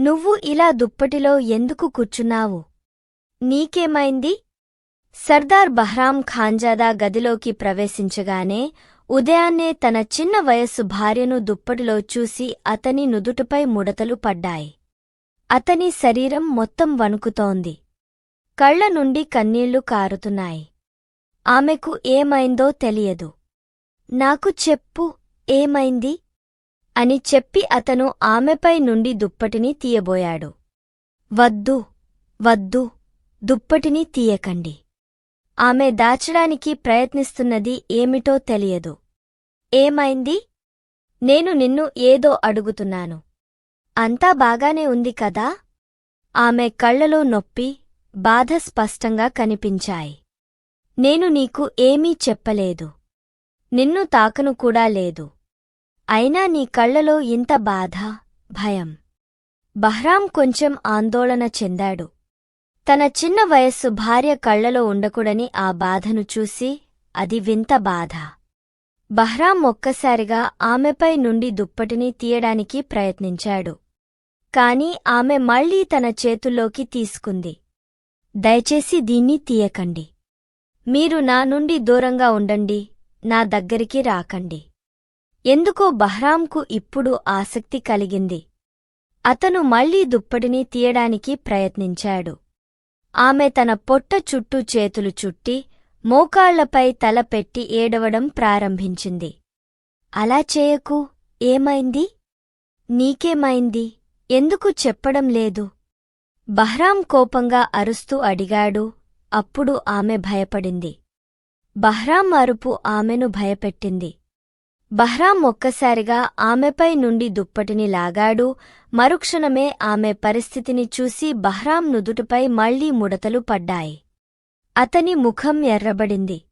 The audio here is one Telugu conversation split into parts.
నువ్వు ఇలా దుప్పటిలో ఎందుకు కూర్చున్నావు? నీకేమైంది? సర్దార్ బహ్రాం ఖాంజాదా గదిలోకి ప్రవేశించగానే ఉదయాన్నే తన చిన్న వయస్సు భార్యను దుప్పటిలో చూసి అతని నుదుటిపై ముడతలు పడ్డాయి. అతని శరీరం మొత్తం వణుకుతోంది. కళ్ళ నుండి కన్నీళ్ళు కారుతున్నాయి. ఆమెకు ఏమైందో తెలియదు. నాకు చెప్పు ఏమైంది? అని చెప్పి అతను ఆమెపై నుండి దుప్పటిని తీయబోయాడు. వద్దు వద్దు దుప్పటిని తీయకండి. ఆమె దాచడానికి ప్రయత్నిస్తున్నది ఏమిటో తెలియదు. ఏమైంది? నేను నిన్ను ఏదో అడుగుతున్నాను. అంతా బాగానే ఉంది కదా? ఆమె కళ్ళలో నొప్పి బాధ స్పష్టంగా కనిపించాయి. నేను నీకు ఏమీ చెప్పలేదు. నిన్ను తాకను కూడా లేదు. అయినా నీ కళ్ళలో ఇంత బాధ భయం. బహ్రాం కొంచెం ఆందోళన చెందాడు. తన చిన్న వయస్సు భార్య కళ్ళలో ఉండకూడని ఆ బాధను చూసి అది వింత బాధ. బహ్రాం ఒక్కసారిగా ఆమెపై నుండి దుప్పటిని తీయడానికి ప్రయత్నించాడు. కాని ఆమె మళ్ళీ తన చేతుల్లోకి తీసుకుంది. దయచేసి దీన్ని తీయకండి. మీరు నా నుండి దూరంగా ఉండండి నా దగ్గరికి రాకండి. ఎందుకో బహ్రాంకు ఇప్పుడు ఆసక్తి కలిగింది. అతను మళ్ళీ దుప్పటిని తీయడానికి ప్రయత్నించాడు. ఆమె తన పొట్ట చుట్టూ చేతులు చుట్టి మోకాళ్ళపై తల పెట్టి ఏడవడం ప్రారంభించింది. అలా చేయకు ఏమైంది? నీకేమైంది? ఎందుకు చెప్పడం లేదు బహ్రాం కోపంగా అరుస్తూ అడిగాడు. అప్పుడు ఆమె భయపడింది. బహ్రాం అరుపు ఆమెను భయపెట్టింది. బహ్రాం ఒక్కసారిగా ఆమెపై నుండి దుప్పటిని లాగాడు. మరుక్షణమే ఆమె పరిస్థితిని చూసి బహ్రాం నుదుటిపై మళ్ళీ ముడతలు పడ్డాయి. అతని ముఖం ఎర్రబడింది.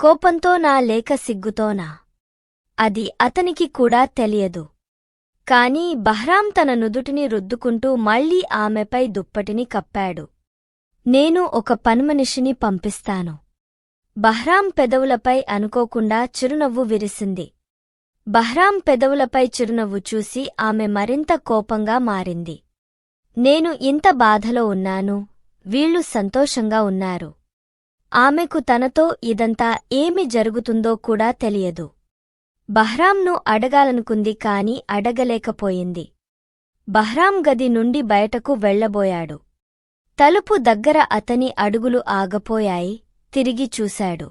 కోపంతో నా లేక సిగ్గుతోనా? అది అతనికి కూడా తెలియదు. కాని బహ్రాం తన నుదుటిని రుద్దుకుంటూ మళ్ళీ ఆమెపై దుప్పటిని కప్పాడు. నేను ఒక పనిమనిషిని పంపిస్తాను. బహ్రాం పెదవులపై అనుకోకుండా చిరునవ్వు విరిసింది. బహ్రాం పెదవులపై చిరునవ్వు చూసి ఆమె మరింత కోపంగా మారింది. నేను ఇంత బాధలో ఉన్నాను వీళ్ళు సంతోషంగా ఉన్నారు. ఆమెకు తనతో ఇదంతా ఏమి జరుగుతుందో కూడా తెలియదు. బహ్రాంను అడగాలనుకుంది కాని అడగలేకపోయింది. బహ్రాం గది నుండి బయటకు వెళ్ళబోయాడు తలుపు దగ్గర అతని అడుగులు ఆగపోయాయి తిరిగి చూశాడు.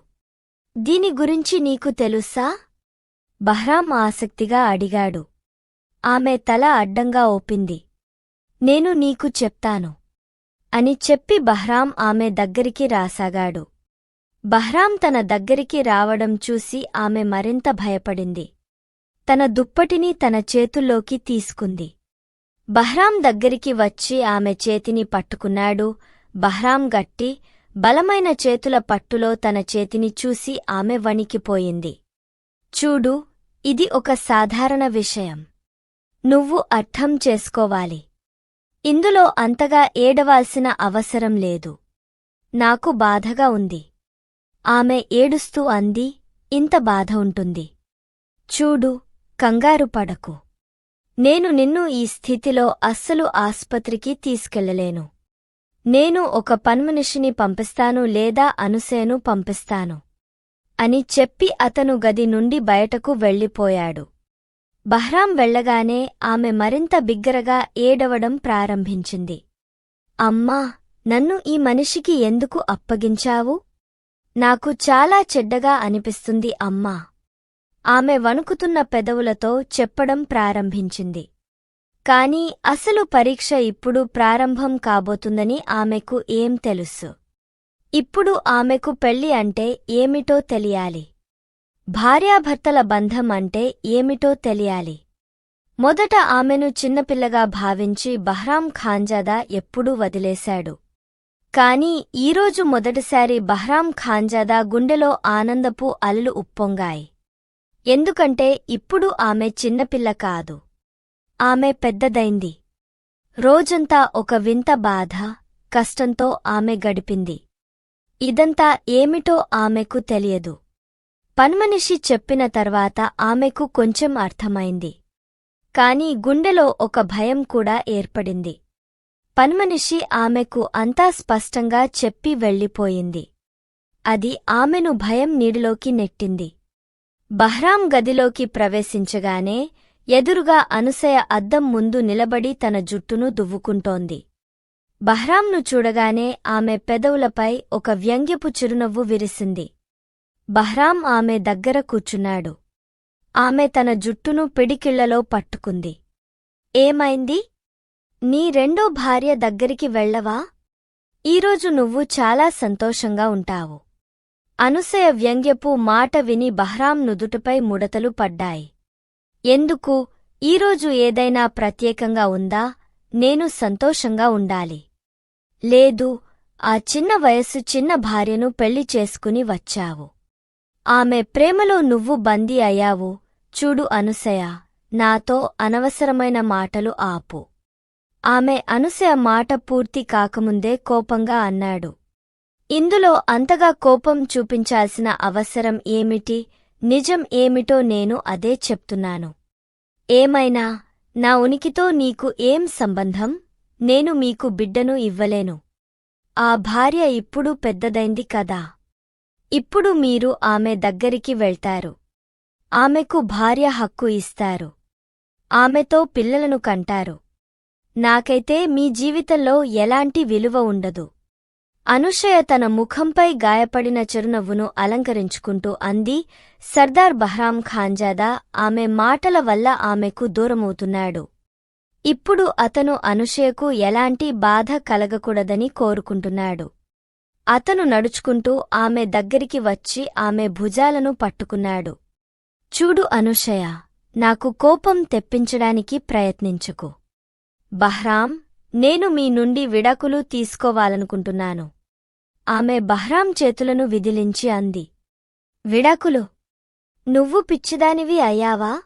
దీని గురించి నీకు తెలుసా? బహ్రాం ఆసక్తిగా అడిగాడు. ఆమె తల అడ్డంగా ఓపింది నేను నీకు చెప్తాను అని చెప్పి బహ్రాం ఆమె దగ్గరికి రాసాగాడు. బహ్రాం తన దగ్గరికి రావడం చూసి ఆమె మరింత భయపడింది. తన దుప్పటిని తన చేతుల్లోకి తీసుకుంది. బహ్రాం దగ్గరికి వచ్చి ఆమె చేతిని పట్టుకున్నాడు. బహ్రాం గట్టి బలమైన చేతుల పట్టులో తన చేతిని చూసి ఆమె వణికిపోయింది. చూడు ఇది ఒక సాధారణ విషయం. నువ్వు అర్థం చేసుకోవాలి. ఇందులో అంతగా ఏడవాల్సిన అవసరం లేదు. నాకు బాధగా ఉంది. ఆమె ఏడుస్తూ అంది ఇంత బాధ ఉంటుంది. చూడు కంగారు పడకు. నేను నిన్ను ఈ స్థితిలో అస్సలు ఆస్పత్రికి తీసుకెళ్ళలేను. నేను ఒక పన్మనిషిని పంపిస్తాను లేదా అనుసేను పంపిస్తాను. అని చెప్పి అతను గది నుండి బయటకు వెళ్ళిపోయాడు. బహ్రాం వెళ్ళగానే ఆమె మరింత బిగ్గరగా ఏడవడం ప్రారంభించింది. అమ్మా నన్ను ఈ మనిషికి ఎందుకు అప్పగించావు? నాకు చాలా చెడ్డగా అనిపిస్తుంది అమ్మా. ఆమె వణుకుతున్న పెదవులతో చెప్పడం ప్రారంభించింది. కాని అసలు పరీక్ష ఇప్పుడు ప్రారంభం కాబోతుందని ఆమెకు ఏం తెలుసు? ఇప్పుడు ఆమెకు పెళ్ళి అంటే ఏమిటో తెలియాలి. భార్యాభర్తల బంధం అంటే ఏమిటో తెలియాలి. మొదట ఆమెను చిన్నపిల్లగా భావించి బహ్రాం ఖాంజాదా ఎప్పుడూ వదిలేశాడు. కాని ఈరోజు మొదటిసారి బహ్రాం ఖాంజాదా గుండెలో ఆనందపు అలలు ఉప్పొంగాయి. ఎందుకంటే ఇప్పుడు ఆమె చిన్నపిల్ల కాదు. ఆమె పెద్దదైంది. రోజంతా ఒక వింత బాధ కష్టంతో ఆమె గడిపింది. ఇదంతా ఏమిటో ఆమెకు తెలియదు. పన్మనిషి చెప్పిన తర్వాత ఆమెకు కొంచెం అర్థమైంది. కాని గుండెలో ఒక భయం కూడా ఏర్పడింది. పన్మనిషి ఆమెకు అంతా స్పష్టంగా చెప్పి వెళ్ళిపోయింది. అది ఆమెను భయం నీడిలోకి నెట్టింది. బహ్రాం గదిలోకి ప్రవేశించగానే ఎదురుగా అనుసయ అద్దం ముందు నిలబడి తన జుట్టును దువ్వుకుంటోంది. బహ్రాంను చూడగానే ఆమె పెదవులపై ఒక వ్యంగ్యపు చిరునవ్వు విరిసింది. బహ్రాం ఆమె దగ్గర కూర్చున్నాడు. ఆమె తన జుట్టును పిడికిళ్ళలో పట్టుకుంది. ఏమైంది? నీ రెండో భార్య దగ్గరికి వెళ్ళవా? ఈరోజు నువ్వు చాలా సంతోషంగా ఉంటావు. అనుసయ వ్యంగ్యపు మాట విని బహ్రాం నుదుటిపై ముడతలు పడ్డాయి. ఎందుకు? ఈరోజు ఏదైనా ప్రత్యేకంగా ఉందా? నేను సంతోషంగా ఉండాలి. లేదు ఆ చిన్న వయస్సు చిన్న భార్యను పెళ్ళి చేసుకుని వచ్చావు. ఆమె ప్రేమలో నువ్వు బందీ అయ్యావు. చూడు అనుసయ నాతో అనవసరమైన మాటలు ఆపు. ఆమె అనుసయ మాట పూర్తి కాకముందే కోపంగా అన్నాడు. ఇందులో అంతగా కోపం చూపించాల్సిన అవసరం ఏమిటి? నిజం ఏమిటో నేను అదే చెప్తున్నాను. ఏమైనా నా ఉనికితో నీకు ఏం సంబంధం? నేను మీకు బిడ్డను ఇవ్వలేను. ఆ భార్య ఇప్పుడు పెద్దదైంది కదా. ఇప్పుడు మీరు ఆమె దగ్గరికి వెళ్తారు. ఆమెకు భార్య హక్కు ఇస్తారు. ఆమెతో పిల్లలను కంటారు. నాకైతే మీ జీవితంలో ఎలాంటి విలువ ఉండదు. అనుషయ తన ముఖంపై గాయపడిన చిరునవ్వును అలంకరించుకుంటూ అంది సర్దార్ బహ్రాం ఖాంజాదా ఆమె మాటల వల్ల ఆమెకు దూరమవుతున్నాడు. ఇప్పుడు అతను అనుషయకు ఎలాంటి బాధ కలగకూడదని కోరుకుంటున్నాడు. అతను నడుచుకుంటూ ఆమె దగ్గరికి వచ్చి ఆమె భుజాలను పట్టుకున్నాడు. చూడు అనుషయ నాకు కోపం తెప్పించడానికి ప్రయత్నించుకు. బహ్రాం నేను మీ నుండి విడాకులు తీసుకోవాలనుకుంటున్నాను. ఆమె బహ్రాం చేతులను విదిలించి అంది. విడాకులు? నువ్వు పిచ్చిదానివి అయ్యావా?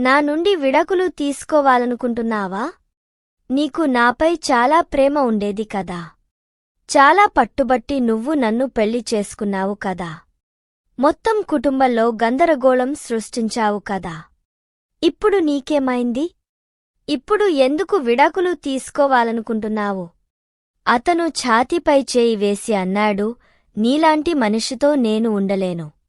నా నుండి విడకులు తీసుకోవాలనుకుంటున్నావా? నీకు నాపై చాలా ప్రేమ ఉండేది కదా. చాలా పట్టుబట్టి నువ్వు నన్ను పెళ్ళి చేసుకున్నావు కదా. మొత్తం కుటుంబంలో గందరగోళం సృష్టించావు కదా. ఇప్పుడు నీకేమైంది? ఇప్పుడు ఎందుకు విడాకులు తీసుకోవాలనుకుంటున్నావు? అతను ఛాతీపై చేయి వేసి అన్నాడు నీలాంటి మనిషితో నేను ఉండలేను.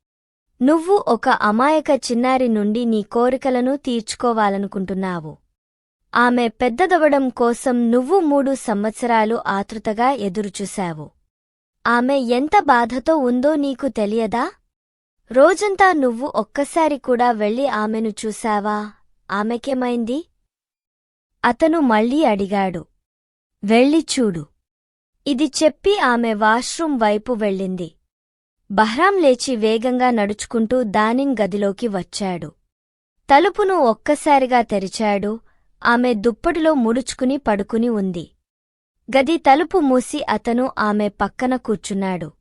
నువ్వు ఒక అమాయక చిన్నారి నుండి నీ కోరికలను తీర్చుకోవాలనుకుంటున్నావు. ఆమె పెద్దదవడం కోసం నువ్వు మూడు సంవత్సరాలు ఆతృతగా ఎదురుచూశావు. ఆమె ఎంత బాధతో ఉందో నీకు తెలియదా? రోజంతా నువ్వు ఒక్కసారి కూడా వెళ్ళి ఆమెను చూశావా? ఆమెకేమైంది? అతను మళ్ళీ అడిగాడు. వెళ్ళి చూడు. ఇది చెప్పి ఆమె వాష్రూం వైపు వెళ్ళింది. బహ్రాం లేచి వేగంగా నడుచుకుంటూ దానిన్ గదిలోకి వచ్చాడు. తలుపును ఒక్కసారిగా తెరిచాడు. ఆమె దుప్పటిలో ముడుచుకుని పడుకుని ఉంది. గది తలుపు మూసి అతను ఆమె పక్కన కూర్చున్నాడు.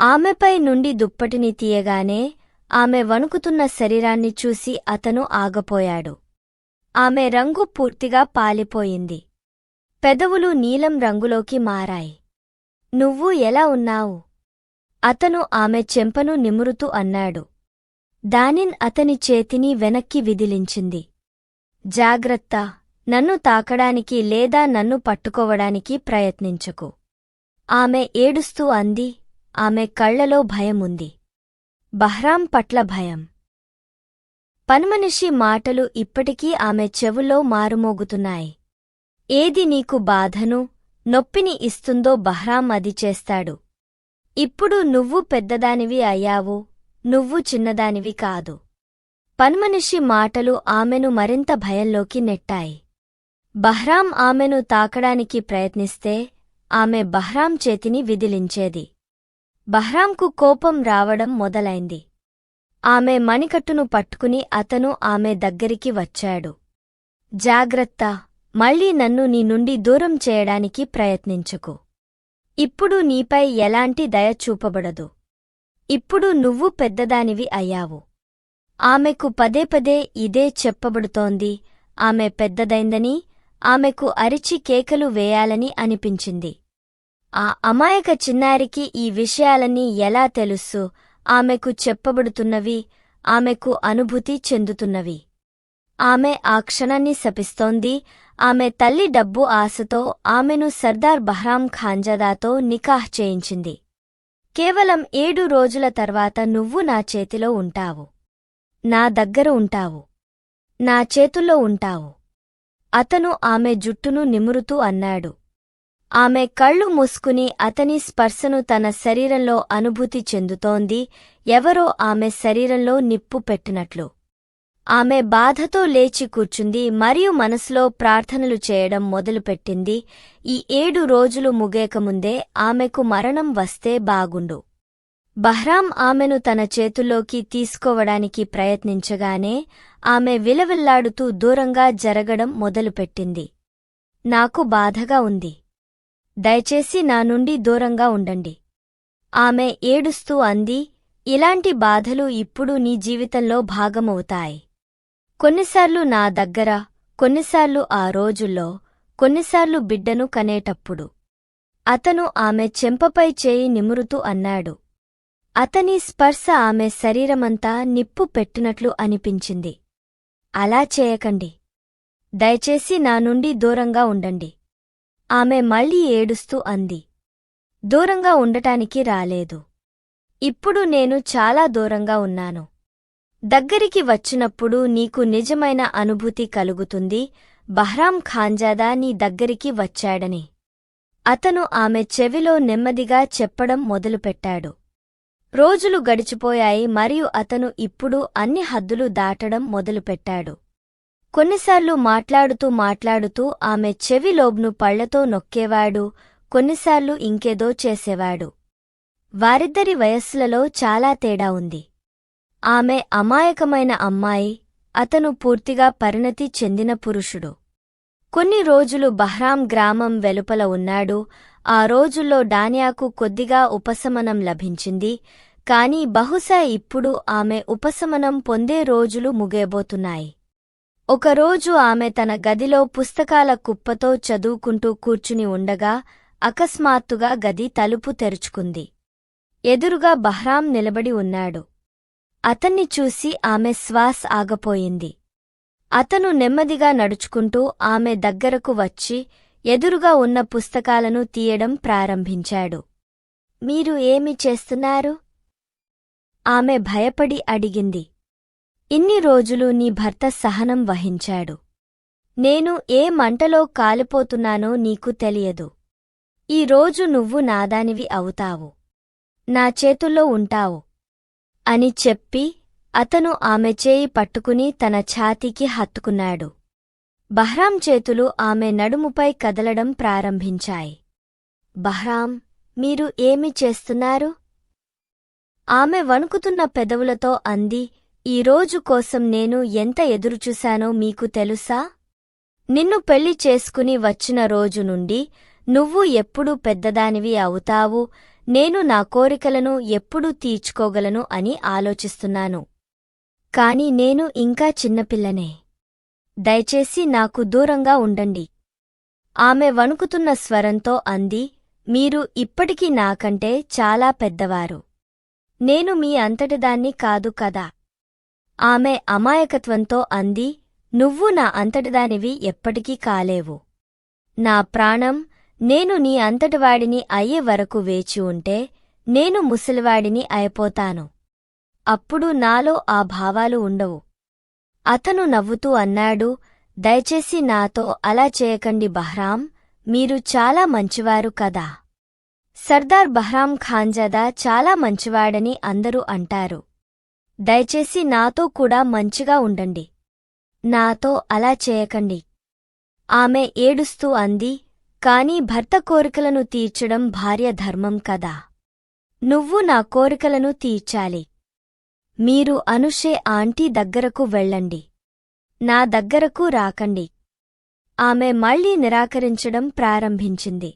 ఆమెపై నుండి దుప్పటిని తీయగానే ఆమె వణుకుతున్న శరీరాన్ని చూసి అతను ఆగపోయాడు. ఆమె రంగు పూర్తిగా పాలిపోయింది. పెదవులు నీలం రంగులోకి మారాయి. నువ్వు ఎలా ఉన్నావు? అతను ఆమె చెంపను నిమురుతూ అన్నాడు. దానిన్ అతని చేతిని వెనక్కి విదిలించింది. జాగ్రత్త నన్ను తాకడానికి లేదా నన్ను పట్టుకోవడానికి ప్రయత్నించకు. ఆమె ఏడుస్తూ అంది ఆమె కళ్ళలో భయముంది. బహ్రాం పట్ల భయం. పన్మనిషి మాటలు ఇప్పటికీ ఆమె చెవుల్లో మారుమోగుతున్నాయి. ఏది నీకు బాధను నొప్పిని ఇస్తుందో బహ్రాం అది చేస్తాడు. ఇప్పుడు నువ్వు పెద్దదానివి అయ్యావు నువ్వు చిన్నదానివి కాదు. పన్మనిషి మాటలు ఆమెను మరింత భయంలోకి నెట్టాయి. బహ్రాం ఆమెను తాకడానికి ప్రయత్నిస్తే ఆమె బహ్రాం చేతిని విదిలించేది. బహ్రాంకు కోపం రావడం మొదలైంది. ఆమె మణికట్టును పట్టుకుని అతను ఆమె దగ్గరికి వచ్చాడు. జాగ్రత్త మళ్ళీ నన్ను నీ నుండి దూరం చేయడానికి ప్రయత్నించుకు. ఇప్పుడు నీపై ఎలాంటి దయ చూపబడదు. ఇప్పుడు నువ్వు పెద్దదానివి అయ్యావు. ఆమెకు పదే పదే ఇదే చెప్పబడుతోంది. ఆమె పెద్దదైందని ఆమెకు అరిచి కేకలు వేయాలని అనిపించింది. ఆ అమాయక చిన్నారికి ఈ విషయాలన్నీ ఎలా తెలుసు? ఆమెకు చెప్పబడుతున్నవి ఆమెకు అనుభూతి చెందుతున్నవి. ఆమె ఆ క్షణాన్ని శపిస్తోంది ఆమె తల్లి డబ్బు ఆశతో ఆమెను సర్దార్ బహ్రాం ఖాంజాదాతో నికాహ్ చేయించింది. కేవలం ఏడు రోజుల తర్వాత నువ్వు నా చేతిలో ఉంటావు. నా దగ్గర ఉంటావు. నా చేతుల్లో ఉంటావు. అతను ఆమె జుట్టును నిమురుతూ అన్నాడు. ఆమె కళ్ళు మూసుకుని అతని స్పర్శను తన శరీరంలో అనుభూతి చెందుతోంది. ఎవరో ఆమె శరీరంలో నిప్పు పెట్టినట్లు. ఆమె బాధతో లేచి కూర్చుంది మరియు మనసులో ప్రార్థనలు చేయడం మొదలుపెట్టింది. ఈ ఏడు రోజులు ముగేకముందే ఆమెకు మరణం వస్తే బాగుండు. బహ్రాం ఆమెను తన చేతుల్లోకి తీసుకోవడానికి ప్రయత్నించగానే ఆమె విలవిల్లాడుతూ దూరంగా జరగడం మొదలుపెట్టింది. నాకు బాధగా ఉంది. దయచేసి నా నుండి దూరంగా ఉండండి. ఆమె ఏడుస్తూ అంది ఇలాంటి బాధలు ఇప్పుడు నీ జీవితంలో భాగమవుతాయి. కొన్నిసార్లు నా దగ్గర కొన్నిసార్లు ఆ రోజుల్లో కొన్నిసార్లు బిడ్డను కనేటప్పుడు. అతను ఆమె చెంపపై చేయి నిమురుతూ అన్నాడు. అతని స్పర్శ ఆమె శరీరమంతా నిప్పు పెట్టినట్లు అనిపించింది. అలా చేయకండి. దయచేసి నా నుండి దూరంగా ఉండండి. ఆమె మళ్ళీ ఏడుస్తూ అంది. దూరంగా ఉండటానికి రాలేదు. ఇప్పుడు నేను చాలా దూరంగా ఉన్నాను. దగ్గరికి వచ్చినప్పుడు నీకు నిజమైన అనుభూతి కలుగుతుంది బహ్రాం ఖాంజాదా నీ దగ్గరికి వచ్చాడని. అతను ఆమె చెవిలో నెమ్మదిగా చెప్పడం మొదలుపెట్టాడు. రోజులు గడిచిపోయాయి మరియు అతను ఇప్పుడు అన్ని హద్దులు దాటడం మొదలుపెట్టాడు. కొన్నిసార్లు మాట్లాడుతూ మాట్లాడుతూ ఆమె చెవి లోబ్ను పళ్ళతో నొక్కేవాడు కొన్నిసార్లు ఇంకేదో చేసేవాడు. వారిద్దరి వయస్సులలో చాలా తేడా ఉంది. ఆమె అమాయకమైన అమ్మాయి అతను పూర్తిగా పరిణతి చెందిన పురుషుడు. కొన్ని రోజులు బహ్రాం గ్రామం వెలుపల ఉన్నాడు. ఆ రోజుల్లో డానియాకు కొద్దిగా ఉపశమనం లభించింది. కాని బహుశా ఇప్పుడు ఆమె ఉపశమనం పొందే రోజులు ముగేబోతున్నాయి ఒకరోజు ఆమె తన గదిలో పుస్తకాల కుప్పతో చదువుకుంటూ కూర్చుని ఉండగా అకస్మాత్తుగా గది తలుపు తెరుచుకుంది. ఎదురుగా బహ్రాం నిలబడి ఉన్నాడు. అతన్ని చూసి ఆమె శ్వాస్ ఆగపోయింది. అతను నెమ్మదిగా నడుచుకుంటూ ఆమె దగ్గరకు వచ్చి ఎదురుగా ఉన్న పుస్తకాలను తీయడం ప్రారంభించాడు. మీరు ఏమి చేస్తున్నారు? ఆమె భయపడి అడిగింది. ఇన్ని రోజులు నీ భర్త సహనం వహించాడు. నేను ఏ మంటలో కాలిపోతున్నానో నీకు తెలియదు. ఈ రోజు నువ్వు నాదానివి అవుతావు. నా చేతుల్లో ఉంటావు. అని చెప్పి అతను ఆమె చేయి పట్టుకుని తన ఛాతీకి హత్తుకున్నాడు. బహ్రాం చేతులు ఆమె నడుముపై కదలడం ప్రారంభించాయి. బహ్రాం మీరు ఏమి చేస్తున్నారు? ఆమె వణుకుతున్న పెదవులతో అంది ఈ రోజు కోసం నేను ఎంత ఎదురుచూశానో మీకు తెలుసా? నిన్ను పెళ్ళి చేసుకుని వచ్చిన రోజు నుండి నువ్వు ఎప్పుడు పెద్దదానివి అవుతావు నేను నా కోరికలను ఎప్పుడూ తీర్చుకోగలను అని ఆలోచిస్తున్నాను. కాని నేను ఇంకా చిన్నపిల్లనే. దయచేసి నాకు దూరంగా ఉండండి. ఆమె వణుకుతున్న స్వరంతో అంది మీరు ఇప్పటికీ నాకంటే చాలా పెద్దవారు. నేను మీ అంతటిదాన్ని కాదు కదా? ఆమె అమాయకత్వంతో అంది నువ్వు నా అంతటిదానివి ఎప్పటికీ కాలేవు. నా ప్రాణం నేను నీ అంతటివాడిని అయ్యే వరకు వేచి ఉంటే నేను ముసలివాడిని అయిపోతాను. అప్పుడు నాలో ఆ భావాలు ఉండవు. అతను నవ్వుతూ అన్నాడు దయచేసి నాతో అలా చేయకండి బహ్రాం మీరు చాలా మంచివారు కదా. సర్దార్ బహ్రాం ఖాంజాదా చాలా మంచివాడని అందరూ అంటారు. దయచేసి నాతో కూడా మంచిగా ఉండండి. నాతో అలా చేయకండి. ఆమె ఏడుస్తూ అంది కాని భర్త కోరికలను తీర్చడం భార్య ధర్మం కదా. నువ్వు నా కోరికలను తీర్చాలి. మీరు అనుషే ఆంటీ దగ్గరకు వెళ్ళండి. నా దగ్గరకు రాకండి. ఆమె మళ్ళీ నిరాకరించడం ప్రారంభించింది.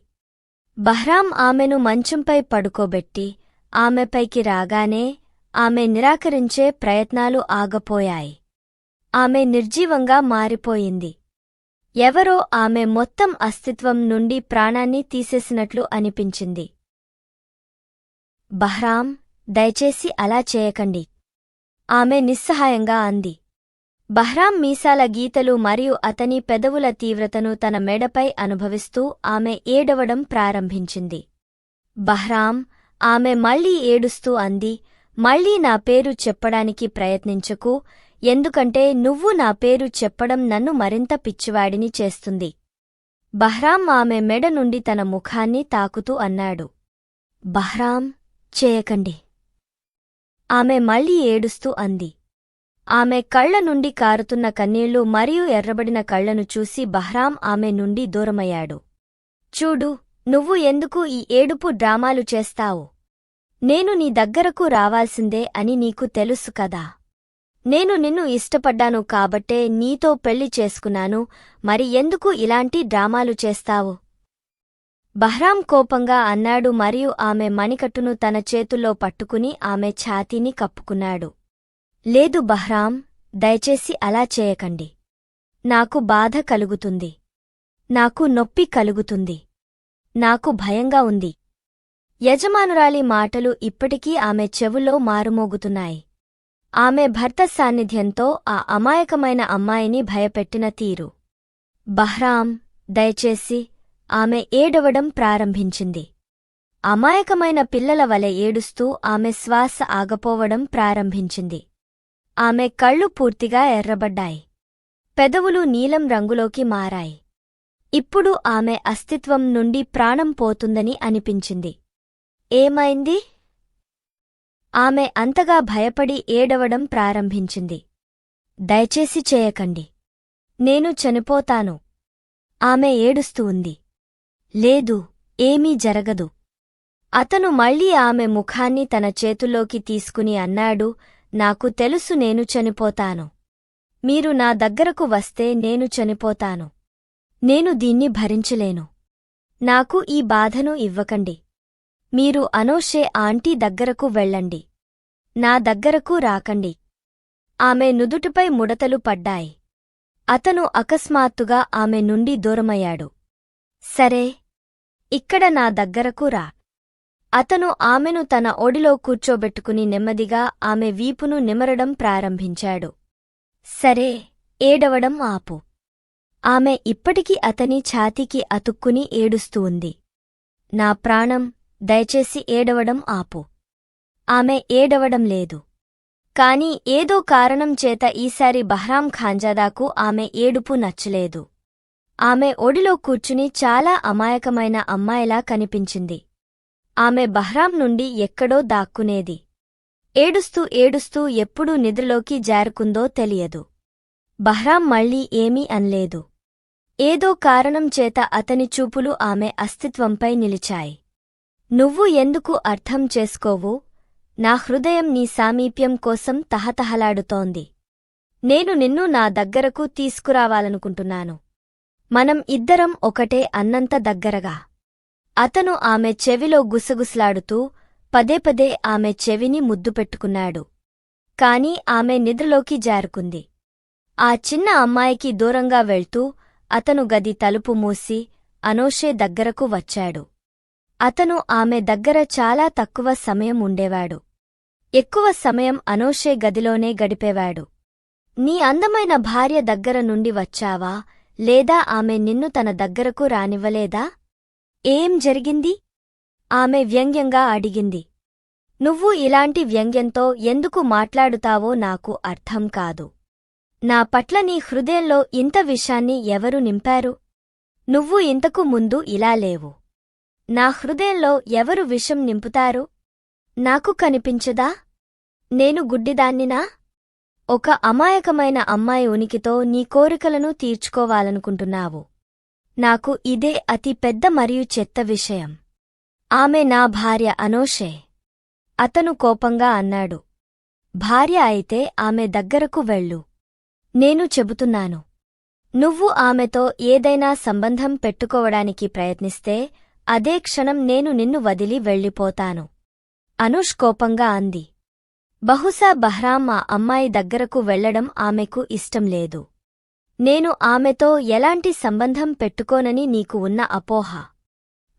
బహ్రాం ఆమెను మంచంపై పడుకోబెట్టి ఆమెపైకి రాగానే ఆమె నిరాకరించే ప్రయత్నాలు ఆగపోయాయి. ఆమె నిర్జీవంగా మారిపోయింది. ఎవరో ఆమె మొత్తం అస్తిత్వం నుండి ప్రాణాన్ని తీసేసినట్లు అనిపించింది. బహ్రాం దయచేసి అలా చేయకండి. ఆమె నిస్సహాయంగా అంది. బహ్రాం మీసాల గీతలు మరియు అతని పెదవుల తీవ్రతను తన మెడపై అనుభవిస్తూ ఆమె ఏడవడం ప్రారంభించింది. బహ్రాం ఆమె మళ్ళీ ఏడుస్తూ అంది మళ్ళీ నా పేరు చెప్పడానికి ప్రయత్నించకు ఎందుకంటే నువ్వు నా పేరు చెప్పడం నన్ను మరింత పిచ్చివాడిని చేస్తుంది. బహ్రాం ఆమె మెడ నుండి తన ముఖాన్ని తాకుతూ అన్నాడు. బహ్రాం చేయకండి. ఆమె మళ్ళీ ఏడుస్తూ అంది. ఆమె కళ్ళ నుండి కారుతున్న కన్నీళ్ళు మరియు ఎర్రబడిన కళ్ళను చూసి బహ్రాం ఆమె నుండి దూరమయ్యాడు. చూడు నువ్వు ఎందుకు ఈ ఏడుపు డ్రామాలు చేస్తావు? నేను నీ దగ్గరకు రావాల్సిందే అని నీకు తెలుసు కదా. నేను నిన్ను ఇష్టపడ్డాను కాబట్టే నీతో పెళ్ళి చేసుకున్నాను. మరి ఎందుకు ఇలాంటి డ్రామాలు చేస్తావు? బహ్రాం కోపంగా అన్నాడు మరియు ఆమె మణికట్టును తన చేతుల్లో పట్టుకుని ఆమె ఛాతీని కప్పుకున్నాడు. లేదు బహ్రాం దయచేసి అలా చేయకండి. నాకు బాధ కలుగుతుంది. నాకు నొప్పి కలుగుతుంది. నాకు భయంగా ఉంది. యజమానురాలి మాటలు ఇప్పటికీ ఆమె చెవుల్లో మారుమోగుతున్నాయి. ఆమె భర్త సాన్నిధ్యంతో ఆ అమాయకమైన అమ్మాయిని భయపెట్టిన తీరు. బహ్రాం దయచేసి ఆమె ఏడవడం ప్రారంభించింది. అమాయకమైన పిల్లల వలె ఏడుస్తూ ఆమె శ్వాస ఆగపోవడం ప్రారంభించింది. ఆమె కళ్ళు పూర్తిగా ఎర్రబడ్డాయి. పెదవులు నీలం రంగులోకి మారాయి. ఇప్పుడు ఆమె అస్తిత్వం నుండి ప్రాణం పోతుందని అనిపించింది. ఏమైంది? ఆమె అంతగా భయపడి ఏడవడం ప్రారంభించింది. దయచేసి చేయకండి. నేను చనిపోతాను. ఆమె ఏడుస్తూ ఉంది. లేదు ఏమీ జరగదు. అతను మళ్ళీ ఆమె ముఖాన్ని తన చేతుల్లోకి తీసుకుని అన్నాడు నాకు తెలుసు నేను చనిపోతాను. మీరు నా దగ్గరకు వస్తే నేను చనిపోతాను. నేను దీన్ని భరించలేను. నాకు ఈ బాధను ఇవ్వకండి. మీరు అనోషే ఆంటీ దగ్గరకు వెళ్ళండి. నా దగ్గరకు రాకండి. ఆమె నుదుటిపై ముడతలు పడ్డాయి. అతను అకస్మాత్తుగా ఆమె నుండి దూరమయ్యాడు. సరే ఇక్కడ నా దగ్గరకు రా. అతను ఆమెను తన ఒడిలో కూర్చోబెట్టుకుని నెమ్మదిగా ఆమె వీపును నిమరడం ప్రారంభించాడు. సరే ఏడవడం ఆపు. ఆమె ఇప్పటికీ అతని ఛాతీకి అతుక్కుని ఏడుస్తూ ఉంది. నా ప్రాణం దయచేసి ఏడవడం ఆపు. ఆమె ఏడవడం లేదు. కాని ఏదో కారణం చేత ఈసారి బహ్రాం ఖాంజాదాకు ఆమె ఏడుపు నచ్చలేదు. ఆమె ఒడిలో కూర్చుని చాలా అమాయకమైన అమ్మాయిలా కనిపించింది. ఆమె బహ్రాం నుండి ఎక్కడో దాక్కునేది. ఏడుస్తూ ఏడుస్తూ ఎప్పుడూ నిద్రలోకి జారుకుందో తెలియదు. బహ్రాం మళ్ళీ ఏమీ అనలేదు. ఏదో కారణం చేత అతని చూపులు ఆమె అస్తిత్వంపై నిలిచాయి. నువ్వు ఎందుకు అర్థం చేసుకోవు? నా హృదయం నీ సామీప్యం కోసం తహతహలాడుతోంది. నేను నిన్ను నా దగ్గరకు తీసుకురావాలనుకుంటున్నాను. మనం ఇద్దరం ఒకటే అన్నంత దగ్గరగా. అతను ఆమె చెవిలో గుసగుసలాడుతూ పదే పదే ఆమె చెవిని ముద్దు పెట్టుకున్నాడు. కాని ఆమె నిద్రలోకి జారుకుంది. ఆ చిన్న అమ్మాయికి దూరంగా వెళ్తూ అతను గది తలుపు మూసి అనోషే దగ్గరకు వచ్చాడు. అతను ఆమె దగ్గర చాలా తక్కువ సమయం ఉండేవాడు. ఎక్కువ సమయం అనోషే గదిలోనే గడిపేవాడు. నీ అందమైన భార్య దగ్గర నుండి వచ్చావా? లేదా ఆమె నిన్ను తన దగ్గరకు రానివ్వలేదా? ఏం జరిగింది? ఆమె వ్యంగ్యంగా అడిగింది. నువ్వు ఇలాంటి వ్యంగ్యంతో ఎందుకు మాట్లాడుతావో నాకు అర్థం కాదు. నా పట్ల నీ హృదయంలో ఇంత విషాన్ని ఎవరు నింపారు? నువ్వు ఇంతకు ముందు ఇలా లేవు. నా హృదయంలో ఎవరు విషం నింపుతారు? నాకు కనిపించదా? నేను గుడ్డిదాన్నినా? ఒక అమాయకమైన అమ్మాయి ఉనికితో నీ కోరికలను తీర్చుకోవాలనుకుంటున్నావు. నాకు ఇదే అతి పెద్ద మరియు చెత్త విషయం. ఆమె నా భార్య అనోషే. అతను కోపంగా అన్నాడు. భార్య అయితే ఆమె దగ్గరకు వెళ్ళు. నేను చెబుతున్నాను. నువ్వు ఆమెతో ఏదైనా సంబంధం పెట్టుకోవడానికి ప్రయత్నిస్తే అదే క్షణం నేను నిన్ను వదిలి వెళ్ళిపోతాను. అనుష్ కోపంగా అంది. బహుశా బహ్రాం ఆ అమ్మాయి దగ్గరకు వెళ్ళడం ఆమెకు ఇష్టం లేదు. నేను ఆమెతో ఎలాంటి సంబంధం పెట్టుకోనని నీకు ఉన్న అపోహ.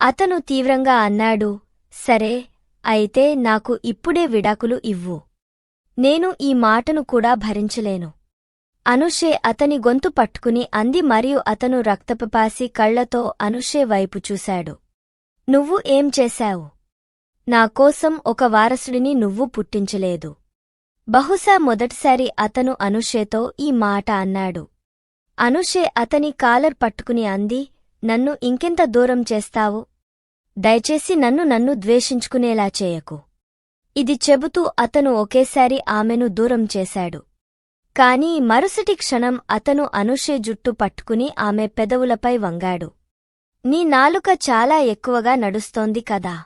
అతను తీవ్రంగా అన్నాడు సరే అయితే నాకు ఇప్పుడే విడాకులు ఇవ్వు. నేను ఈ మాటను కూడా భరించలేను. అనుషే అతని గొంతు పట్టుకుని అంది మరియు అతను రక్తపిపాసి కళ్ళతో అనుషే వైపు చూశాడు. నువ్వు ఏం చేశావు? నాకోసం ఒక వారసుడిని నువ్వు పుట్టించలేదు. బహుశా మొదటిసారి అతను అనుషేతో ఈ మాట అన్నాడు. అనుషే అతని కాలర్ పట్టుకుని అంది నన్ను ఇంకెంత దూరం చేస్తావు? దయచేసి నన్ను నన్ను ద్వేషించుకునేలా చేయకు. ఇది చెబుతూ అతను ఒకేసారి ఆమెను దూరం చేశాడు. కాని మరుసటి క్షణం అతను అనుషే జుట్టు పట్టుకుని ఆమె పెదవులపై వంగాడు. నీ నాలుక చాలా ఎక్కువగా నడుస్తోంది కదా.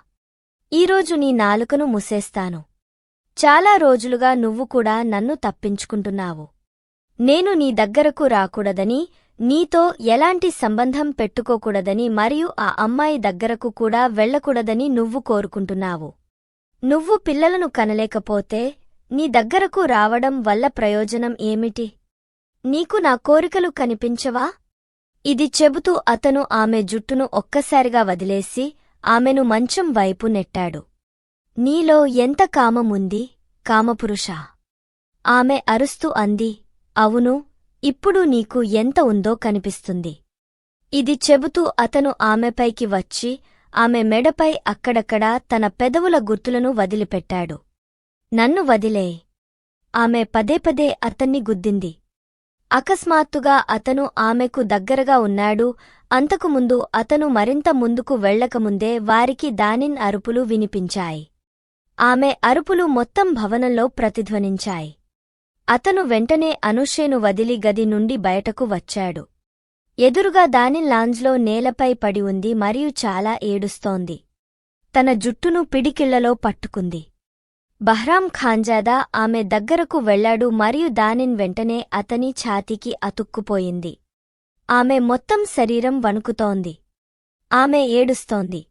ఈరోజు నీ నాలుకను ముసేస్తాను. చాలా రోజులుగా నువ్వు కూడా నన్ను తప్పించుకుంటున్నావు. నేను నీ దగ్గరకు రాకూడదని నీతో ఎలాంటి సంబంధం పెట్టుకోకూడదని మరియు ఆ అమ్మాయి దగ్గరకు కూడా వెళ్ళకూడదని నువ్వు కోరుకుంటున్నావు. నువ్వు పిల్లలను కనలేకపోతే నీ దగ్గరకు రావడం వల్ల ప్రయోజనం ఏమిటి? నీకు నా కోరికలు కనిపించవా? ఇది చెబుతూ అతను ఆమె జుట్టును ఒక్కసారిగా వదిలేసి ఆమెను మంచం వైపు నెట్టాడు. నీలో ఎంత కామముంది? కామపురుషా! ఆమె అరుస్తూ అంది అవును ఇప్పుడు నీకు ఎంత ఉందో కనిపిస్తుంది. ఇది చెబుతూ అతను ఆమెపైకి వచ్చి ఆమె మెడపై అక్కడక్కడా తన పెదవుల గుర్తులను వదిలిపెట్టాడు. నన్ను వదిలే! ఆమె పదే పదే అతన్ని గుద్దింది. అకస్మాత్తుగా అతను ఆమెకు దగ్గరగా ఉన్నాడు. అంతకుముందు అతను మరింత ముందుకు వెళ్ళకముందే వారికి దానిన్ అరుపులు వినిపించాయి. ఆమె అరుపులు మొత్తం భవనంలో ప్రతిధ్వనించాయి. అతను వెంటనే అనుషేను వదిలి గది నుండి బయటకు వచ్చాడు. ఎదురుగా దానిన్ లాంజ్లో నేలపై పడి ఉంది మరియు చాలా ఏడుస్తోంది. తన జుట్టును పిడికిళ్ళలో పట్టుకుంది. బహ్రాం ఖాంజాదా ఆమె దగ్గరకు వెళ్ళాడు మరియు దానిన్ వెంటనే అతని ఛాతీకి అతుక్కుపోయింది. ఆమె మొత్తం శరీరం వణుకుతోంది. ఆమె ఏడుస్తోంది.